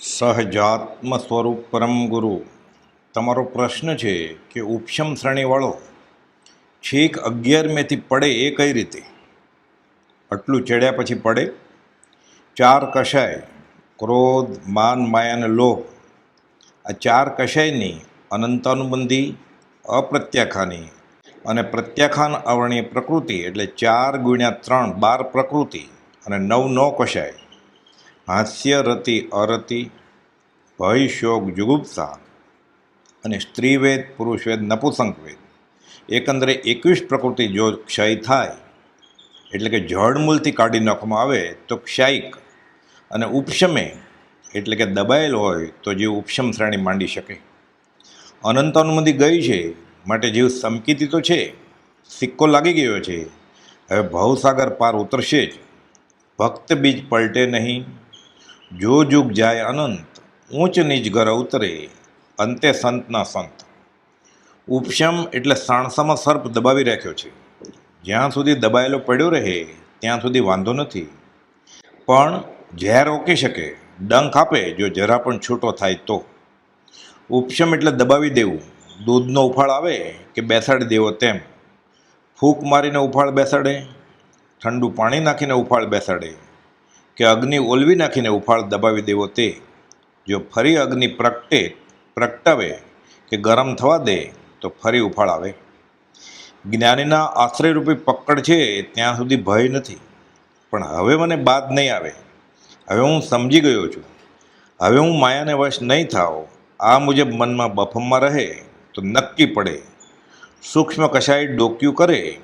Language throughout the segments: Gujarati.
સહજાત્મ સ્વરૂપ પરમ ગુરુ. તમારો પ્રશ્ન છે કે ઉપશમ શ્રેણીવાળો છેક અગિયારમેથી પડે એ કઈ રીતે? આટલું ચડ્યા પછી પડે? ચાર કશાય, ક્રોધ, માન, માયા અને લોભ. આ ચાર કશાયની અનંતાનુબંધી, અપ્રત્યાખાની અને પ્રત્યાખાન આવરણીય પ્રકૃતિ એટલે ચાર ગુણ્યા ત્રણ બાર પ્રકૃતિ અને નવ નો કષાય હાસ્ય રતિ અરતિ ભય શોક જુગુપ્સા અને સ્ત્રીવેદ, પુરુષવેદ, નપુસંકવેદ. એકંદરે એકવીસ પ્રકૃતિ જો ક્ષય થાય, એટલે કે જળમૂળથી કાઢી નાખવામાં આવે, તો ક્ષાયિક. અને ઉપશમે, એટલે કે દબાયેલ હોય, તો જીવ ઉપશમ શ્રેણી માંડી શકે. અનંતાનુમતિ ગઈ છે, માટે જીવ સમકીતી તો છે, સિક્કો લાગી ગયો છે. હવે ભવસાગર પાર ઉતરશે જ. ભક્ત બીજ પલટે નહીં જો જુગ જાય અનંત, ઊંચ નીચ ઘર ઉતરે, અંતે સંતના સંત. ઉપશમ એટલે સાણસામાં સર્પ દબાવી રાખ્યો છે. જ્યાં સુધી દબાયેલો પડ્યો રહે, ત્યાં સુધી વાંધો નથી. પણ ઝેર રોકી શકે, ડંખ આપે, જો જરા પણ છૂટો થાય તો. ઉપશમ એટલે દબાવી દેવું. દૂધનો ઉફાળ આવે કે બેસાડી દેવો તેમ. ફૂંક મારીને ઉફાળ બેસાડે, ઠંડુ પાણી નાખીને ઉફાળ બેસાડે. કે અગ્નિ ઓલવી નાખીને ઉફાળ દબાવી દેવો તે. જો ફરી અગ્નિ પ્રગટે, પ્રગટાવે કે ગરમ થવા દે, તો ફરી ઉફાળ આવે. જ્ઞાનીના આશ્રયરૂપી પકડ છે ત્યાં સુધી ભય નથી. પણ હવે મને બાદ નહીં આવે. હવે હું સમજી ગયો છું. હવે હું માયાને વશ નહીં થાવ આ મુજબ મનમાં બફમમાં રહે તો નક્કી પડે. સૂક્ષ્મ કશાય ડોક્યું કરે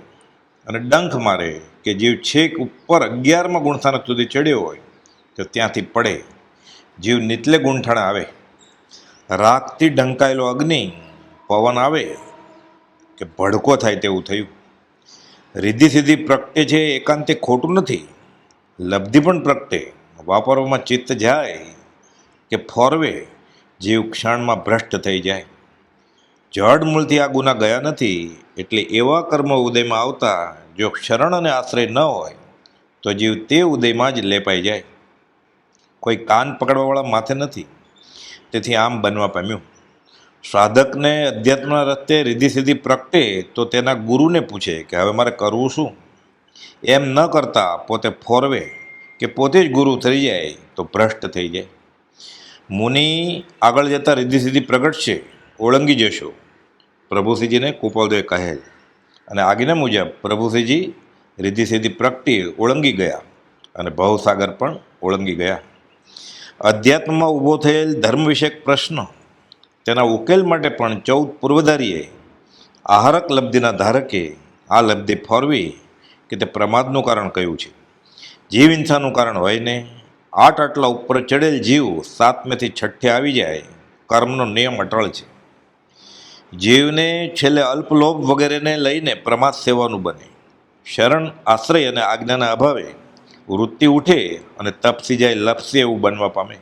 અને ડંખ મારે કે જીવ છેક ઉપર અગિયારમાં ગુણસ્થાનક સુધી ચડ્યો હોય તો ત્યાંથી પડે. જીવ નીતલે ગુંઠણ આવે. રાખથી ઢંકાયેલો અગ્નિ, પવન આવે કે ભડકો થાય તેવું થયું. રીધી સીધી પ્રગટે છે, એકાંતે ખોટું નથી. લબ્ધિ પણ પ્રગટે. વાપરવામાં ચિત્ત જાય કે ફોરવે, જીવ ક્ષણમાં ભ્રષ્ટ થઈ જાય. જડ મૂળથી આ ગુના ગયા નથી, એટલે એવા કર્મ ઉદયમાં આવતા, જો શરણ અને આશ્રય ન હોય, તો જીવ તે ઉદયમાં જ લેપાઈ જાય. કોઈ કાન પકડવાવાળા માથે નથી. તેથી આમ બનવા પામ્યું. સાધકને અધ્યાત્મના રસ્તે રીધી સીધી પ્રગટે, તો તેના ગુરુને પૂછે કે, હવે મારે કરવું શું? એમ ન કરતા પોતે ફોરવે કે પોતે જ ગુરુ થઈ જાય, તો ભ્રષ્ટ થઈ જાય. મુનિ આગળ જતાં રીધી સીધી પ્રગટશે, ઓળંગી જશો. પ્રભુસિંહજીને કુપાલદેવે કહેલ અને આજ્ઞા મુજબ પ્રભુસિંહજી રીધી સીધી પ્રગટી ઓળંગી ગયા અને ભવસાગર પણ ઓળંગી ગયા. અધ્યાત્મમાં ઊભો થયેલ ધર્મ વિષયક પ્રશ્ન તેના ઉકેલ માટે પણ ચૌદ પૂર્વધારીએ આહારક લબ્ધિના ધારકે આ લબ્ધિ ફોરવી કે તે પ્રમાદનું કારણ કયું છે. જીવ હિંસાનું કારણ હોય ને, આઠ આટલા ઉપર ચડેલ જીવ સાતમેથી છઠ્ઠે આવી જાય, કર્મનો નિયમ અટળ છે. જીવને છેલ્લે અલ્પલોભ વગેરેને લઈને પ્રમાદ સેવાનું બને. શરણ, આશ્રય અને આજ્ઞાના અભાવે વૃત્તિ ઉઠે અને તપસી જાય લપસી એવું બનવા પામે.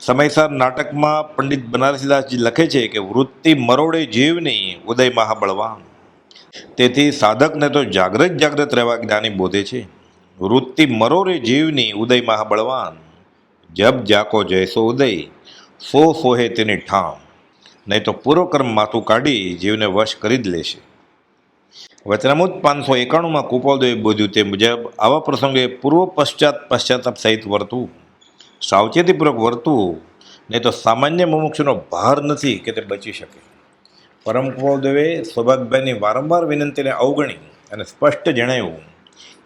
સમયસર નાટકમાં પંડિત બનારસીદાસજી લખે છે કે, વૃત્તિ મરોડે જીવની ઉદય મહાબળવાન. તેથી સાધકને તો જાગ્રત જાગ્રત રહેવા જ્ઞાની બોધે છે. વૃત્તિ મરોરે જીવની ઉદય મહાબળવાન. જબ જાકો જયસો ઉદય, સો સોહે તેની ઠામ. નહીં તો પૂર્વકર્મ માથું કાઢી જીવને વશ કરી જ લેશે. વચનામૃત પાંચસો એકાણુંમાં કુપોદેવે બોધ્યું તે મુજબ, આવા પ્રસંગે પૂર્વ પશ્ચાત પશ્ચાતાપ સહિત વર્તવું સાવચેતીપૂર્વક વર્તવું નહીં તો સામાન્ય મુમુક્ષનો ભાર નથી કે તે બચી શકે. પરમ કુપાલદેવે સ્વભાગભાઈની વારંવાર વિનંતીને અવગણી અને સ્પષ્ટ જણાવ્યું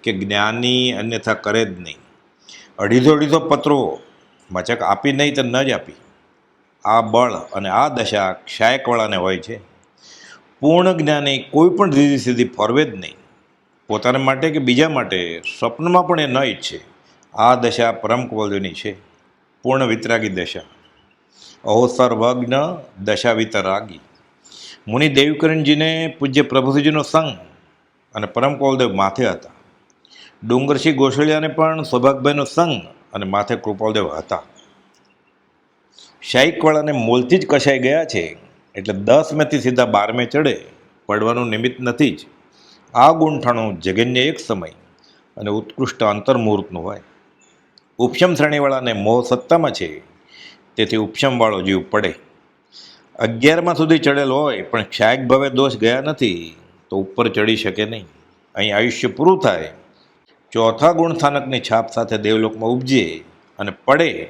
કે જ્ઞાની અન્યથા કરે જ નહીં. અઢીસો અઢીસો પત્રો મચક આપી નહીં તો ન જ આપી. આ બળ અને આ દશા ક્ષાયકવાળાને હોય છે. પૂર્ણ જ્ઞાની કોઈ પણ રીધી સીધી ફરવે જ નહીં. પોતાના માટે કે બીજા માટે સ્વપ્નમાં પણ એ ન ઈચ્છે. આ દશા પરમ કુવલદેવની છે. પૂર્ણ વિતરાગી દશા. અહો સર્વજ્ઞ દશા વિતરાગી. મુનિ દેવકરણજીને પૂજ્ય પ્રભુજીનો સંગ અને પરમ કુવલદેવ માથે હતા. ડુંગરસિંહ ગોસળિયાને પણ સૌભાગભાઈનો સંગ અને માથે કૃપાલદેવ હતા. શાહિકવાળાને મૂળથી જ કસાઈ ગયા છે. એટલે દસ મેથી સીધા બારમે ચડે, પડવાનું નિમિત્ત નથી જ. આ ગુંઠાણું જગન્ય એક સમય અને ઉત્કૃષ્ટ અંતર્મુહૂર્તનું હોય. ઉપશમ શ્રેણીવાળાને મોહ સત્તામાં છે, તેથી ઉપશમવાળો જીવ પડે. અગિયારમાં સુધી ચડેલ હોય, પણ ક્ષાયક ભાવે દોષ ગયા નથી, તો ઉપર ચડી શકે નહીં. અહીં આયુષ્ય પૂરું થાય. ચોથા ગુણસ્થાનકની છાપ સાથે દેવલોકમાં ઉપજે અને પડે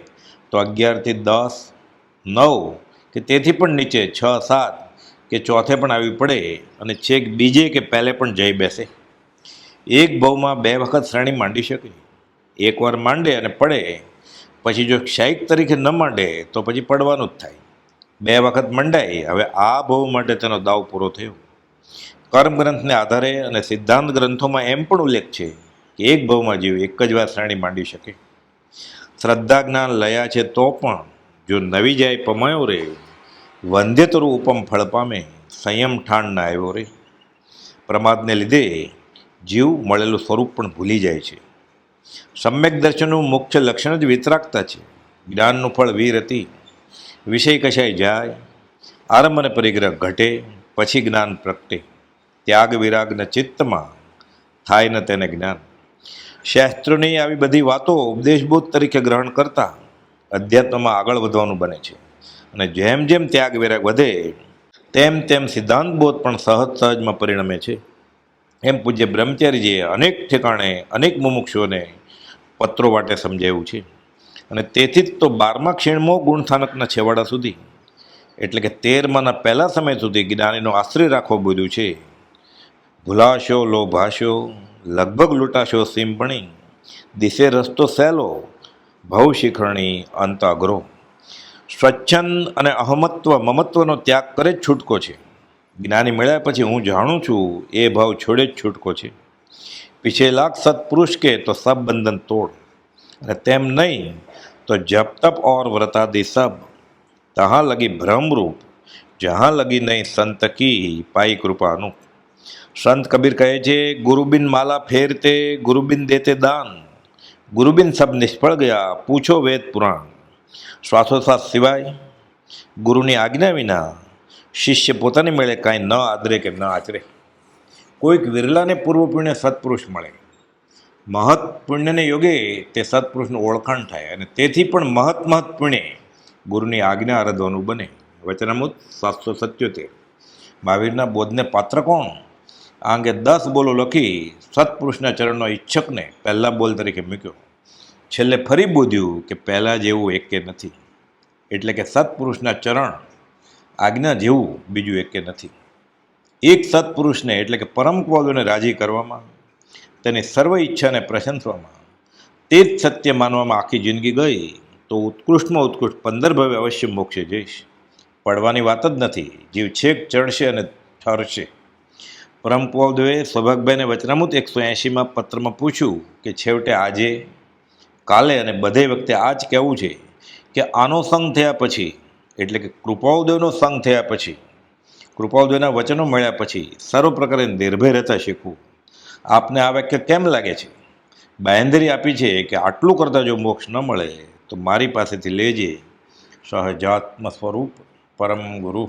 તો અગિયારથી દસ, નવ, કે તેથી પણ નીચે, છ, સાત, કે ચોથે પણ આવી પડે અને છેક બીજે કે પહેલે પણ જઈ બેસે. એક ભાવમાં બે વખત શ્રેણી માંડી શકે. એકવાર માંડે અને પડે. પછી જો ક્ષાયિક તરીકે ન માંડે, તો પછી પડવાનું જ થાય. બે વખત મંડાય. હવે આ ભાવ માટે તેનો દાવ પૂરો થયો. કર્મ ગ્રંથને આધારે અને સિદ્ધાંત ગ્રંથોમાં એમ પણ ઉલ્લેખ છે કે એક ભાવમાં જીવ એક જ વાર શ્રેણી માંડી શકે. શ્રદ્ધા જ્ઞાન લયા છે તો પણ જો નવી જાય પમાયો રે વંધ્યતરુ ઉપમ ફળ પામે સંયમ ઠાણ ના આવ્યો રે. પ્રમાદને લીધે જીવ મળેલું સ્વરૂપ પણ ભૂલી જાય છે. સમ્યક દર્શનનું મુખ્ય લક્ષણ જ વિતરાગતા છે. જ્ઞાનનું ફળ વીર હતી, વિષય કશાય જાય આરંભ અને પરિગ્રહ ઘટે, પછી જ્ઞાન પ્રગટે. ત્યાગ વિરાગના ચિત્તમાં થાય ન તેને જ્ઞાન. શાસ્ત્રોની આવી બધી વાતો ઉપદેશબોધ તરીકે ગ્રહણ કરતા અધ્યાત્મમાં આગળ વધવાનું બને છે. અને જેમ જેમ ત્યાગ વિરાગ વધે, તેમ તેમ સિદ્ધાંત બોધ પણ સહજ સહજમાં પરિણમે છે. એમ પૂજ્ય બ્રહ્મચારીજીએ અનેક ઠેકાણે અનેક મુમુક્ષુઓને પત્રો વાટે સમજાવ્યું છે. અને તેથી જ તો બારમા ક્ષીણમો ગુણસ્થાનકના છેવાડા સુધી, એટલે કે તેરમાના પહેલા સમય સુધી જ્ઞાનીનો આશ્રય રાખવો બોલ્યું છે. ભૂલાશો, લોભાશો લગભગ લૂંટાશો સીમપણી દિશે રસ્તો સહેલો, ભવ શિખરણી અંત અઘરો સ્વચ્છંદ અને અહમત્વ, મમત્વનો ત્યાગ કરે જ છૂટકો છે. જ્ઞાની મળ્યા પછી હું જાણું છું, એ ભાવ છોડે જ છૂટકો છે. પીછે લાખ સત્પુરુષ કે તો સબ બંધન તોડ. અને તેમ નહીં, તો જપ તપ ઓર વ્રતાદિ સબ. તહાં લગી ભ્રમરૂપ જહાં લગી નહીં સંતકી પાઈ કૃપાનું. સંત કબીર કહે છે, ગુરુબિન માલા ફેરતે, ગુરુબિન દેતે દાન. ગુરુબિન સબ નિષ્ફળ ગયા, પૂછો વેદ પુરાણ. શ્વાસોશ્વાસ સિવાય ગુરુની આજ્ઞા વિના શિષ્ય પોતાની મેળે કાંઈ ન આદરે કે ન આચરે. કોઈક વિરલાને પૂર્વ પુણ્ય સત્પુરુષ મળે. મહત પુણ્યને યોગે તે સત્પુરુષનું ઓળખાણ થાય અને તેથી પણ મહત મહત પુણ્ય ગુરુની આજ્ઞા આરાધવાનું બને. વચનામૃત સાતસો સત્યોતેર. મહાવીરના બોધને પાત્ર કોણ? આ અંગે દસ બોલો લખી સત્પુરુષના ચરણનો ઈચ્છકને પહેલા બોલ તરીકે મૂક્યો. છેલ્લે ફરી બોધ્યું કે પહેલાં જેવું એકે નથી. એટલે કે સત્પુરુષના ચરણ આજ્ઞા જેવું બીજું એકે નથી. એક સત્પુરુષને એટલે કે પરમ ક્વાદોને રાજી કરવામાં, તેની સર્વ ઈચ્છાને પ્રશંસવામાં, તે જ સત્ય માનવામાં આખી જિંદગી ગઈ, તો ઉત્કૃષ્ટમાં ઉત્કૃષ્ટ પંદર ભવે અવશ્ય મોક્ષે જઈશ. પડવાની વાત જ નથી. જીવ છેક ચડશે અને ઠરશે. પરમ પૌદવે સૌભાગભાઈને વચનામૃત એકસો એંશીમાં પત્રમાં પૂછ્યું કે છેવટે આજે, કાલે અને બધે વખતે આ જ કહેવું છે કે આનો સંગ થયા પછી, એટલે કે કૃપાઉદેવનો સંગ થયા પછી કૃપાઉદેવના વચનો મળ્યા પછી સર્વ પ્રકારે નિર્ભય રહેતા શીખવું. આપને આ વાક્ય કેમ લાગે છે? બાંહેધરી આપી છે કે આટલું કરતાં જો મોક્ષ ન મળે, તો મારી પાસેથી લેજે સહજાત્મ સ્વરૂપ પરમ ગુરુ.